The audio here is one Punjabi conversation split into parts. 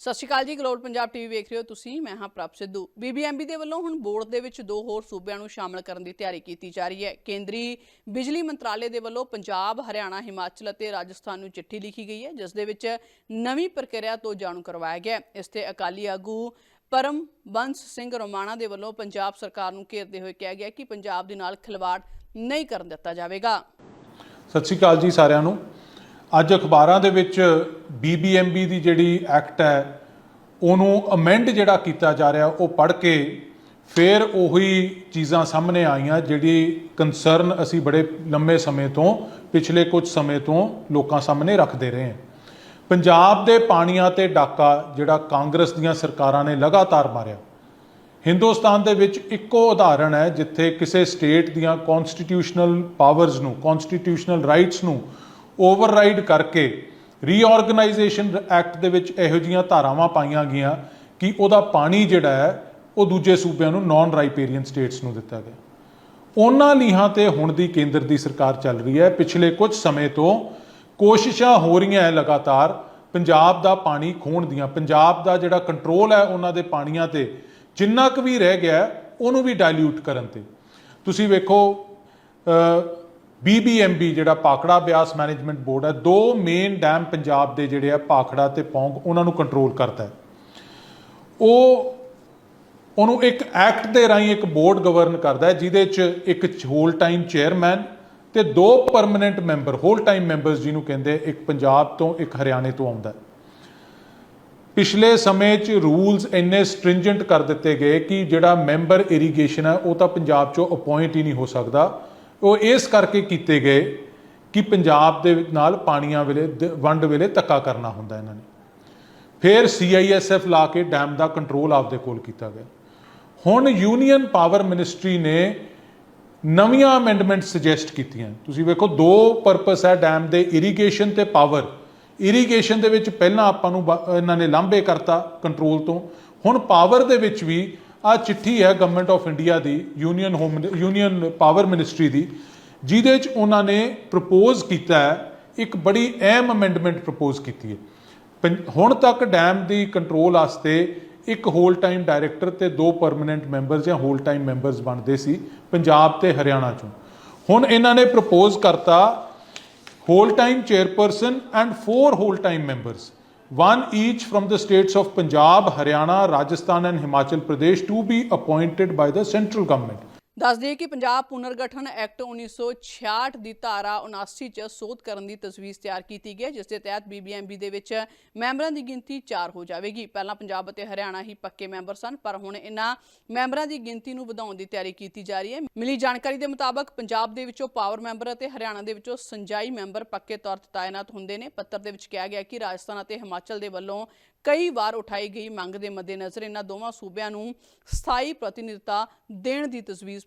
ਸਤਿ ਸ਼੍ਰੀ ਅਕਾਲ ਜੀ ਗਲੋਬਲ ਪੰਜਾਬ ਟੀਵੀ ਵੇਖ ਰਹੇ ਹੋ ਤੁਸੀਂ, ਮੈਂ ਹਾਂ ਪ੍ਰਭ ਸਿੱਧੂ। ਬੀਬੀਐਮਬੀ ਦੇ ਵੱਲੋਂ ਹੁਣ ਬੋਰਡ ਦੇ ਵਿੱਚ ਦੋ ਹੋਰ ਸੂਬਿਆਂ ਨੂੰ ਸ਼ਾਮਲ ਕਰਨ ਦੀ ਤਿਆਰੀ ਕੀਤੀ ਜਾ ਰਹੀ ਹੈ। ਕੇਂਦਰੀ ਬਿਜਲੀ ਮੰਤਰਾਲੇ ਦੇ ਵੱਲੋਂ ਪੰਜਾਬ, ਹਰਿਆਣਾ, ਹਿਮਾਚਲ ਅਤੇ ਰਾਜਸਥਾਨ ਨੂੰ ਚਿੱਠੀ ਲਿਖੀ ਗਈ ਹੈ, ਜਿਸ ਦੇ ਵਿੱਚ ਨਵੀਂ ਪ੍ਰਕਿਰਿਆ ਤੋਂ ਜਾਣੂ ਕਰਵਾਇਆ ਗਿਆ ਇਸ ਤੇ ਅਕਾਲੀ ਆਗੂ ਪਰਮ ਬੰਸ ਸਿੰਘ ਰੋਮਾਣਾ ਦੇ ਵੱਲੋਂ ਪੰਜਾਬ ਸਰਕਾਰ ਨੂੰ ਘੇਰਦੇ ਹੋਏ ਕਿਹਾ ਗਿਆ ਕਿ ਪੰਜਾਬ ਦੇ ਨਾਲ ਖਿਲਵਾੜ ਨਹੀਂ ਕਰਨ ਦਿੱਤਾ ਜਾਵੇਗਾ। ਸਤਿ ਸ਼੍ਰੀ ਅਕਾਲ ਜੀ ਸਾਰਿਆਂ ਨੂੰ। ਅੱਜ ਅਖਬਾਰਾਂ ਦੇ ਵਿੱਚ ਬੀਬੀਐਮਬੀ ਦੀ ਜਿਹੜੀ ਐਕਟ ਹੈ, ਉਹਨੂੰ ਅਮੈਂਡ ਜਿਹੜਾ ਕੀਤਾ ਜਾ ਰਿਹਾ, ਉਹ ਪੜ੍ਹ ਕੇ ਫਿਰ ਉਹੀ ਚੀਜ਼ਾਂ ਸਾਹਮਣੇ ਆਈਆਂ ਜਿਹੜੀ ਕੰਸਰਨ ਅਸੀਂ ਬੜੇ ਲੰਮੇ ਸਮੇਂ ਤੋਂ, ਪਿਛਲੇ ਕੁਝ ਸਮੇਂ ਤੋਂ ਲੋਕਾਂ ਸਾਹਮਣੇ ਰੱਖਦੇ ਰਹੇ ਹਾਂ। ਪੰਜਾਬ ਦੇ ਪਾਣੀਆਂ ਤੇ ਡਾਕਾ ਜਿਹੜਾ ਕਾਂਗਰਸ ਦੀਆਂ ਸਰਕਾਰਾਂ ਨੇ ਲਗਾਤਾਰ ਮਾਰਿਆ। ਹਿੰਦੁਸਤਾਨ ਦੇ ਵਿੱਚ ਇੱਕੋ ਉਦਾਹਰਣ ਹੈ, ਜਿੱਥੇ ਕਿਸੇ ਸਟੇਟ ਦੀਆਂ ਕਨਸਟੀਟਿਊਸ਼ਨਲ ਪਾਵਰਸ ਨੂੰ ਕਨਸਟੀਟਿਊਸ਼ਨਲ ਰਾਈਟਸ ਨੂੰ ਓਵਰਰਾਈਡ ਕਰਕੇ ਰੀਆਰਗੇਨਾਈਜੇਸ਼ਨ ਐਕਟ ਦੇ ਵਿੱਚ ਇਹੋ ਜੀਆਂ ਧਾਰਾਵਾਂ ਪਾਈਆਂ ਗਈਆਂ ਕਿ ਉਹਦਾ ਪਾਣੀ ਜਿਹੜਾ ਹੈ, ਉਹ ਦੂਜੇ ਸੂਬਿਆਂ ਨੂੰ ਨਾਨ ਰਾਈਪੇਰੀਅਨ ਸਟੇਟਸ ਨੂੰ ਦਿੱਤਾ ਗਿਆ। ਉਹਨਾਂ ਲੀਹਾਂ ਤੇ ਹੁਣ ਦੀ ਕੇਂਦਰ ਦੀ ਸਰਕਾਰ ਚੱਲ ਰਹੀ ਹੈ। ਪਿਛਲੇ ਕੁਝ ਸਮੇਂ ਤੋਂ ਕੋਸ਼ਿਸ਼ਾਂ ਹੋ ਰਹੀਆਂ ਹੈ ਲਗਾਤਾਰ ਪੰਜਾਬ ਦਾ ਪਾਣੀ ਖੋਣ ਦੀਆਂ। ਪੰਜਾਬ ਦਾ ਜਿਹੜਾ ਕੰਟਰੋਲ ਹੈ ਉਹਨਾਂ ਦੇ ਪਾਣੀਆਂ ਤੇ, ਜਿੰਨਾ ਕੁ ਵੀ ਰਹਿ ਗਿਆ, ਉਹਨੂੰ ਵੀ ਡਾਇਲਿਊਟ ਕਰਨ ਤੇ। ਤੁਸੀਂ ਵੇਖੋ ਬੀਬੀਐਮਬੀ ਜਿਹੜਾ ਪਾਖੜਾ ਬਿਆਸ ਮੈਨੇਜਮੈਂਟ ਬੋਰਡ ਹੈ, ਦੋ ਮੇਨ ਡੈਮ ਪੰਜਾਬ ਦੇ ਜਿਹੜੇ ਆ ਪਾਖੜਾ ਤੇ ਪੌਂਗ ਉਹਨਾਂ ਨੂੰ ਕੰਟਰੋਲ ਕਰਦਾ ਹੈ। ਉਹ, ਉਹਨੂੰ ਇੱਕ ਐਕਟ ਦੇ ਰਾਹੀਂ ਇੱਕ ਬੋਰਡ ਗਵਰਨ ਕਰਦਾ ਹੈ, ਜਿਹਦੇ 'ਚ ਇੱਕ ਹੋਲ ਟਾਈਮ ਚੇਅਰਮੈਨ ਤੇ ਦੋ permanent member whole time members ਜਿਹਨੂੰ ਕਹਿੰਦੇ ਇੱਕ ਪੰਜਾਬ ਤੋਂ, ਇੱਕ ਹਰਿਆਣੇ ਤੋਂ ਆਉਂਦਾ ਪਿਛਲੇ ਸਮੇਂ 'ਚ ਰੂਲਸ ਇੰਨੇ ਸਟ੍ਰਿੰਜੈਂਟ ਕਰ ਦਿੱਤੇ ਗਏ ਕਿ ਜਿਹੜਾ ਮੈਂਬਰ ਇਰੀਗੇਸ਼ਨ ਹੈ, ਉਹ ਤਾਂ ਪੰਜਾਬ 'ਚੋਂ ਅਪਾਇੰਟ ਹੀ ਨਹੀਂ ਹੋ ਸਕਦਾ। ਉਹ ਇਸ ਕਰਕੇ ਕੀਤੇ ਗਏ ਕਿ ਪੰਜਾਬ ਦੇ ਨਾਲ ਪਾਣੀਆਂ ਵੇਲੇ ਵੰਡ ਵੇਲੇ ਧੱਕਾ ਕਰਨਾ ਹੁੰਦਾ ਇਹਨਾਂ ਨੇ। ਫਿਰ ਸੀਆਈਐਸਐਫ ਲਾ ਕੇ ਡੈਮ ਦਾ ਕੰਟਰੋਲ ਆਪਦੇ ਕੋਲ ਕੀਤਾ ਗਿਆ। ਹੁਣ ਯੂਨੀਅਨ ਪਾਵਰ ਮਿਨਿਸਟਰੀ ਨੇ ਨਵੀਆਂ ਅਮੈਂਡਮੈਂਟ ਸੁਜੈਸਟ ਕੀਤੀਆਂ। ਤੁਸੀਂ ਵੇਖੋ, ਦੋ ਪਰਪਸ ਹੈ ਡੈਮ ਦੇ ਇਰੀਗੇਸ਼ਨ ਤੇ ਪਾਵਰ ਇਰੀਗੇਸ਼ਨ ਦੇ ਵਿੱਚ ਪਹਿਲਾਂ ਆਪਾਂ ਨੂੰ ਬ- ਇਹਨਾਂ ਨੇ ਲਾਂਭੇ ਕਰਤਾ ਕੰਟਰੋਲ ਤੋਂ। ਹੁਣ ਪਾਵਰ ਦੇ ਵਿੱਚ ਵੀ ਆ ਚਿੱਠੀ ਹੈ government of India the union home union power ministry ਦੀ, ਜਿਹਦੇ ਵਿੱਚ ਉਹਨਾਂ ਨੇ ਪ੍ਰਪੋਜ਼ ਕੀਤਾ ਹੈ, ਇੱਕ ਬੜੀ ਅਹਿਮ ਅਮੈਂਡਮੈਂਟ ਪ੍ਰਪੋਜ਼ ਕੀਤੀ ਹੈ। ਪੰ- ਹੁਣ ਤੱਕ ਡੈਮ ਦੀ ਕੰਟਰੋਲ ਵਾਸਤੇ ਇੱਕ ਹੋਲ ਟਾਈਮ ਡਾਇਰੈਕਟਰ ਤੇ ਦੋ ਪਰਮਨੈਂਟ ਮੈਂਬਰਸ ਜਾਂ ਹੋਲ ਟਾਈਮ ਮੈਂਬਰਸ ਬਣਦੇ ਸੀ, ਪੰਜਾਬ ਤੇ ਹਰਿਆਣਾ ਚੋਂ। ਹੁਣ ਇਹਨਾਂ ਨੇ ਪ੍ਰਪੋਜ਼ ਕਰਤਾ whole time chairperson and four whole time members one each from the states of punjab haryana rajasthan and himachal pradesh to be appointed by the central government ਦੱਸ ਦਈਏ ਕਿ ਪੰਜਾਬ ਪੁਨਰਗਠਨ ਐਕਟ 1966 ਦੀ ਧਾਰਾ 79 ਚ ਸੋਧ ਕਰਨ ਦੀ ਤਜਵੀਜ਼ ਤਿਆਰ ਕੀਤੀ ਗਈ ਹੈ, ਜਿਸ ਦੇ ਤਹਿਤ ਬੀਬੀਐਮਬੀ ਦੇ ਵਿੱਚ ਮੈਂਬਰਾਂ ਦੀ ਗਿਣਤੀ 4 ਹੋ ਜਾਵੇਗੀ। ਪਹਿਲਾਂ ਪੰਜਾਬ ਅਤੇ ਹਰਿਆਣਾ ਹੀ ਪੱਕੇ ਮੈਂਬਰ ਸਨ, ਪਰ ਹੁਣ ਇਹਨਾਂ ਮੈਂਬਰਾਂ ਦੀ ਗਿਣਤੀ ਨੂੰ ਵਧਾਉਣ ਦੀ ਤਿਆਰੀ ਕੀਤੀ ਜਾ ਰਹੀ ਹੈ। ਮਿਲੀ ਜਾਣਕਾਰੀ ਦੇ ਮੁਤਾਬਕ ਪੰਜਾਬ ਦੇ ਵਿੱਚੋਂ ਪਾਵਰ ਮੈਂਬਰ ਅਤੇ ਹਰਿਆਣਾ ਦੇ ਵਿੱਚੋਂ ਸੰਜਾਈ ਮੈਂਬਰ ਪੱਕੇ ਤੌਰ ਤੇ ਤਾਇਨਾਤ ਹੁੰਦੇ ਨੇ। ਪੱਤਰ ਦੇ ਵਿੱਚ ਕਿਹਾ ਗਿਆ ਕਿ ਰਾਜਸਥਾਨ ਅਤੇ ਹਿਮਾਚਲ ਦੇ ਵੱਲੋਂ ਕਈ ਵਾਰ ਉਠਾਈ ਗਈ ਮੰਗ ਦੇ ਮੱਦੇਨਜ਼ਰ ਇਹਨਾਂ ਦੋਵਾਂ ਸੂਬਿਆਂ ਨੂੰ ਸਥਾਈ ਪ੍ਰਤੀਨਿਧਤਾ ਦੇਣ ਦੀ ਤਜਵੀਜ਼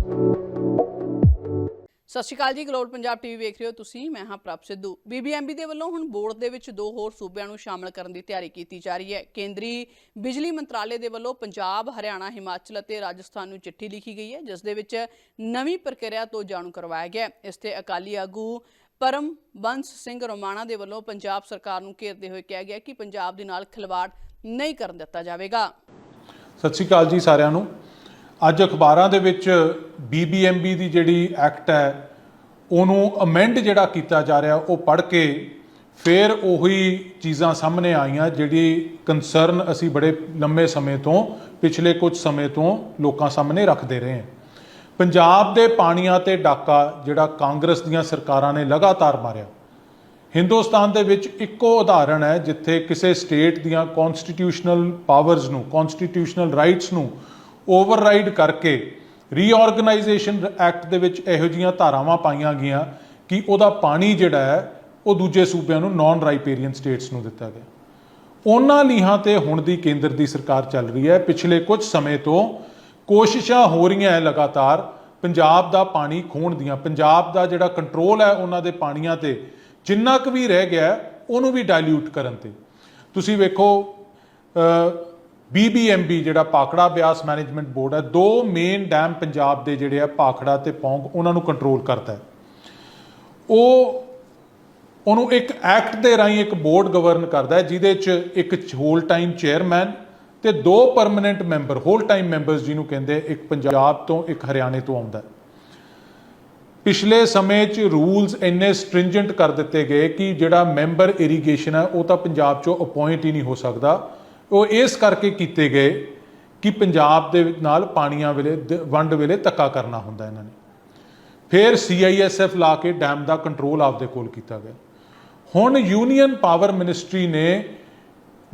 ਸਤਿ ਸ਼੍ਰੀ ਅਕਾਲ ਜੀ, ਗਲੋਬਲ ਪੰਜਾਬ ਟੀਵੀ ਵੇਖ ਰਹੇ ਹੋ ਤੁਸੀਂ, ਮੈਂ ਹਾਂ ਪ੍ਰਭ ਸਿੱਧੂ। ਬੀਬੀਐਮਬੀ ਦੇ ਵੱਲੋਂ ਹੁਣ ਬੋਰਡ ਦੇ ਵਿੱਚ ਦੋ ਹੋਰ ਸੂਬਿਆਂ ਨੂੰ ਸ਼ਾਮਲ ਕਰਨ ਦੀ ਤਿਆਰੀ ਕੀਤੀ ਜਾ ਰਹੀ ਹੈ। ਕੇਂਦਰੀ ਬਿਜਲੀ ਮੰਤਰਾਲੇ ਦੇ ਵੱਲੋਂ ਪੰਜਾਬ, ਹਰਿਆਣਾ, ਹਿਮਾਚਲ ਅਤੇ ਰਾਜਸਥਾਨ ਨੂੰ ਚਿੱਠੀ ਲਿਖੀ ਗਈ ਹੈ, ਜਿਸ ਦੇ ਵਿੱਚ ਨਵੀਂ ਪ੍ਰਕਿਰਿਆ ਤੋਂ ਜਾਣੂ ਕਰਵਾਇਆ ਗਿਆ ਇਸ ਤੇ ਅਕਾਲੀ ਆਗੂ ਪਰਮ ਬੰਸ ਸਿੰਘ ਰੋਮਾਣਾ ਦੇ ਵੱਲੋਂ ਪੰਜਾਬ ਸਰਕਾਰ ਨੂੰ ਘੇਰਦੇ ਹੋਏ ਕਿਹਾ ਗਿਆ ਕਿ ਪੰਜਾਬ ਦੇ ਨਾਲ ਖਿਲਵਾੜ ਨਹੀਂ ਕਰਨ ਦਿੱਤਾ ਜਾਵੇਗਾ। ਸਤਿ ਸ਼੍ਰੀ ਅਕਾਲ ਜੀ ਸਾਰਿਆਂ ਨੂੰ। ਅੱਜ ਅਖਬਾਰਾਂ ਦੇ ਵਿੱਚ ਬੀਬੀਐਮਬੀ ਦੀ ਜਿਹੜੀ ਐਕਟ ਹੈ, ਉਹਨੂੰ ਅਮੈਂਡ ਜਿਹੜਾ ਕੀਤਾ ਜਾ ਰਿਹਾ, ਉਹ ਪੜ੍ਹ ਕੇ ਫਿਰ ਉਹੀ ਚੀਜ਼ਾਂ ਸਾਹਮਣੇ ਆਈਆਂ ਜਿਹੜੀ ਕੰਸਰਨ ਅਸੀਂ ਬੜੇ ਲੰਮੇ ਸਮੇਂ ਤੋਂ, ਪਿਛਲੇ ਕੁਝ ਸਮੇਂ ਤੋਂ ਲੋਕਾਂ ਸਾਹਮਣੇ ਰੱਖਦੇ ਰਹੇ ਹਾਂ। ਪੰਜਾਬ ਦੇ ਪਾਣੀਆਂ ਤੇ ਡਾਕਾ ਜਿਹੜਾ ਕਾਂਗਰਸ ਦੀਆਂ ਸਰਕਾਰਾਂ ਨੇ ਲਗਾਤਾਰ ਮਾਰਿਆ। ਹਿੰਦੁਸਤਾਨ ਦੇ ਵਿੱਚ ਇੱਕੋ ਉਦਾਹਰਣ ਹੈ, ਜਿੱਥੇ ਕਿਸੇ ਸਟੇਟ ਦੀਆਂ ਕਨਸਟੀਟਿਊਸ਼ਨਲ ਪਾਵਰਸ ਨੂੰ ਕਨਸਟੀਟਿਊਸ਼ਨਲ ਰਾਈਟਸ ਨੂੰ ਓਵਰਰਾਈਡ ਕਰਕੇ ਰੀਆਰਗੇਨਾਈਜੇਸ਼ਨ ਐਕਟ ਦੇ ਵਿੱਚ ਇਹੋ ਜੀਆਂ ਧਾਰਾਵਾਂ ਪਾਈਆਂ ਗਈਆਂ ਕਿ ਉਹਦਾ ਪਾਣੀ ਜਿਹੜਾ ਹੈ, ਉਹ ਦੂਜੇ ਸੂਬਿਆਂ ਨੂੰ ਨਾਨ ਰਾਈਪੇਰੀਅਨ ਸਟੇਟਸ ਨੂੰ ਦਿੱਤਾ ਗਿਆ। ਉਹਨਾਂ ਲੀਹਾਂ ਤੇ ਹੁਣ ਦੀ ਕੇਂਦਰ ਦੀ ਸਰਕਾਰ ਚੱਲ ਰਹੀ ਹੈ। ਪਿਛਲੇ ਕੁਝ ਸਮੇਂ ਤੋਂ ਕੋਸ਼ਿਸ਼ਾਂ ਹੋ ਰਹੀਆਂ ਹੈ ਲਗਾਤਾਰ। ਪੰਜਾਬ ਦਾ ਪਾਣੀ ਖੋਣ ਦੀਆਂ, ਪੰਜਾਬ ਦਾ ਜਿਹੜਾ ਕੰਟਰੋਲ ਹੈ ਉਹਨਾਂ ਦੇ ਪਾਣੀਆਂ ਤੇ, ਜਿੰਨਾ ਕੁ ਵੀ ਰਹਿ ਗਿਆ ਉਹਨੂੰ ਵੀ ਡਾਇਲੂਟ ਕਰਨ ਤੇ। ਤੁਸੀਂ ਵੇਖੋ ਬੀਬੀਐਮਬੀ ਜਿਹੜਾ ਪਾਖੜਾ ਬਿਆਸ ਮੈਨੇਜਮੈਂਟ ਬੋਰਡ ਹੈ, ਦੋ ਮੇਨ ਡੈਮ ਪੰਜਾਬ ਦੇ ਜਿਹੜੇ ਆ ਪਾਖੜਾ ਤੇ ਪੌਂਗ, ਉਹਨਾਂ ਨੂੰ ਕੰਟਰੋਲ ਕਰਦਾ ਹੈ। ਉਹ, ਉਹਨੂੰ ਇੱਕ ਐਕਟ ਦੇ ਰਾਹੀਂ ਇੱਕ ਬੋਰਡ ਗਵਰਨ ਕਰਦਾ ਹੈ, ਜਿਹਦੇ 'ਚ ਇੱਕ ਹੋਲ ਟਾਈਮ ਚੇਅਰਮੈਨ ਤੇ ਦੋ permanent member whole time members ਜਿਹਨੂੰ ਕਹਿੰਦੇ ਇੱਕ ਪੰਜਾਬ ਤੋਂ, ਇੱਕ ਹਰਿਆਣੇ ਤੋਂ ਆਉਂਦਾ ਪਿਛਲੇ ਸਮੇਂ 'ਚ ਰੂਲਸ ਇੰਨੇ ਸਟ੍ਰਿੰਜੈਂਟ ਕਰ ਦਿੱਤੇ ਗਏ ਕਿ ਜਿਹੜਾ ਮੈਂਬਰ ਇਰੀਗੇਸ਼ਨ ਹੈ, ਉਹ ਤਾਂ ਪੰਜਾਬ 'ਚੋਂ ਅਪਾਇੰਟ ਹੀ ਨਹੀਂ ਹੋ ਸਕਦਾ। ਉਹ ਇਸ ਕਰਕੇ ਕੀਤੇ ਗਏ ਕਿ ਪੰਜਾਬ ਦੇ ਨਾਲ ਪਾਣੀਆਂ ਵੇਲੇ ਵੰਡ ਵੇਲੇ ਧੱਕਾ ਕਰਨਾ ਹੁੰਦਾ ਇਹਨਾਂ ਨੇ। ਫਿਰ ਸੀਆਈਐਸਐਫ ਲਾ ਕੇ ਡੈਮ ਦਾ ਕੰਟਰੋਲ ਆਪਦੇ ਕੋਲ ਕੀਤਾ ਗਿਆ। ਹੁਣ ਯੂਨੀਅਨ ਪਾਵਰ ਮਿਨਿਸਟਰੀ ਨੇ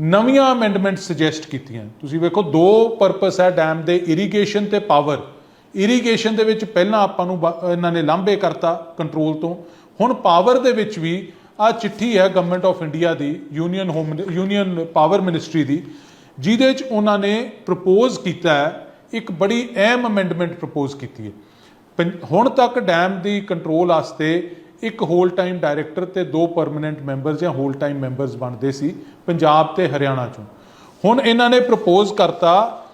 ਨਵੀਆਂ ਅਮੈਂਡਮੈਂਟ ਸੁਜੈਸਟ ਕੀਤੀਆਂ। ਤੁਸੀਂ ਵੇਖੋ, ਦੋ ਪਰਪਸ ਹੈ ਡੈਮ ਦੇ ਇਰੀਗੇਸ਼ਨ ਤੇ ਪਾਵਰ ਇਰੀਗੇਸ਼ਨ ਦੇ ਵਿੱਚ ਪਹਿਲਾਂ ਆਪਾਂ ਨੂੰ ਬ- ਇਹਨਾਂ ਨੇ ਲਾਂਭੇ ਕਰਤਾ ਕੰਟਰੋਲ ਤੋਂ। ਹੁਣ ਪਾਵਰ ਦੇ ਵਿੱਚ ਵੀ ਆ ਚਿੱਠੀ ਹੈ government of India the union home union power ministry ਦੀ, ਜਿਹਦੇ 'ਚ ਉਹਨਾਂ ਨੇ ਪ੍ਰਪੋਜ਼ ਕੀਤਾ ਹੈ, ਇੱਕ ਬੜੀ ਅਹਿਮ ਅਮੈਂਡਮੈਂਟ ਪ੍ਰਪੋਜ਼ ਕੀਤੀ ਹੈ। ਪੰ- ਹੁਣ ਤੱਕ ਡੈਮ ਦੀ ਕੰਟਰੋਲ ਵਾਸਤੇ ਇੱਕ ਹੋਲ ਟਾਈਮ ਡਾਇਰੈਕਟਰ ਤੇ ਦੋ ਪਰਮਨੈਂਟ ਮੈਂਬਰਸ ਜਾਂ ਹੋਲ ਟਾਈਮ ਮੈਂਬਰਸ ਬਣਦੇ ਸੀ, ਪੰਜਾਬ ਤੇ ਹਰਿਆਣਾ ਚੋਂ। ਹੁਣ ਇਹਨਾਂ ਨੇ ਪ੍ਰਪੋਜ਼ ਕਰਤਾ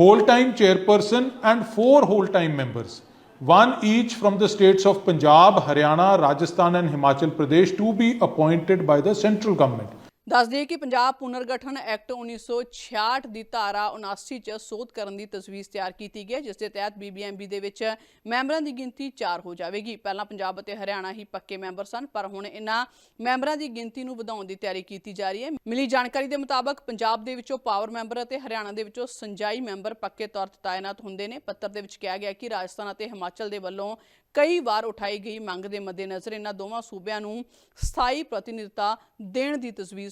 whole time chairperson and four whole time members one each from the states of punjab haryana rajasthan and himachal pradesh to be appointed by the central government ਦੱਸ ਦਈਏ ਕਿ ਪੰਜਾਬ ਪੁਨਰਗਠਨ ਐਕਟ 1966 ਦੀ ਧਾਰਾ 79 ਚ ਸੋਧ ਕਰਨ ਦੀ ਤਜਵੀਜ਼ ਤਿਆਰ ਕੀਤੀ ਗਈ ਹੈ, ਜਿਸ ਦੇ ਤਹਿਤ ਬੀਬੀਐਮਬੀ ਦੇ ਵਿੱਚ ਮੈਂਬਰਾਂ ਦੀ ਗਿਣਤੀ 4 ਹੋ ਜਾਵੇਗੀ। ਪਹਿਲਾਂ ਪੰਜਾਬ ਅਤੇ ਹਰਿਆਣਾ ਹੀ ਪੱਕੇ ਮੈਂਬਰ ਸਨ, ਪਰ ਹੁਣ ਇਹਨਾਂ ਮੈਂਬਰਾਂ ਦੀ ਗਿਣਤੀ ਨੂੰ ਵਧਾਉਣ ਦੀ ਤਿਆਰੀ ਕੀਤੀ ਜਾ ਰਹੀ ਹੈ। ਮਿਲੀ ਜਾਣਕਾਰੀ ਦੇ ਮੁਤਾਬਕ ਪੰਜਾਬ ਦੇ ਵਿੱਚੋਂ ਪਾਵਰ ਮੈਂਬਰ ਅਤੇ ਹਰਿਆਣਾ ਦੇ ਵਿੱਚੋਂ ਸੰਜਾਈ ਮੈਂਬਰ ਪੱਕੇ ਤੌਰ ਤੇ ਤਾਇਨਾਤ ਹੁੰਦੇ ਨੇ। ਪੱਤਰ ਦੇ ਵਿੱਚ ਕਿਹਾ ਗਿਆ ਕਿ ਰਾਜਸਥਾਨ ਅਤੇ ਹਿਮਾਚਲ ਦੇ ਵੱਲੋਂ ਕਈ ਵਾਰ ਉਠਾਈ ਗਈ ਮੰਗ ਦੇ ਮੱਦੇਨਜ਼ਰ ਇਹਨਾਂ ਦੋਵਾਂ ਸੂਬਿਆਂ ਨੂੰ ਸਥਾਈ ਪ੍ਰਤੀਨਿਧਤਾ ਦੇਣ ਦੀ ਤਜਵੀਜ਼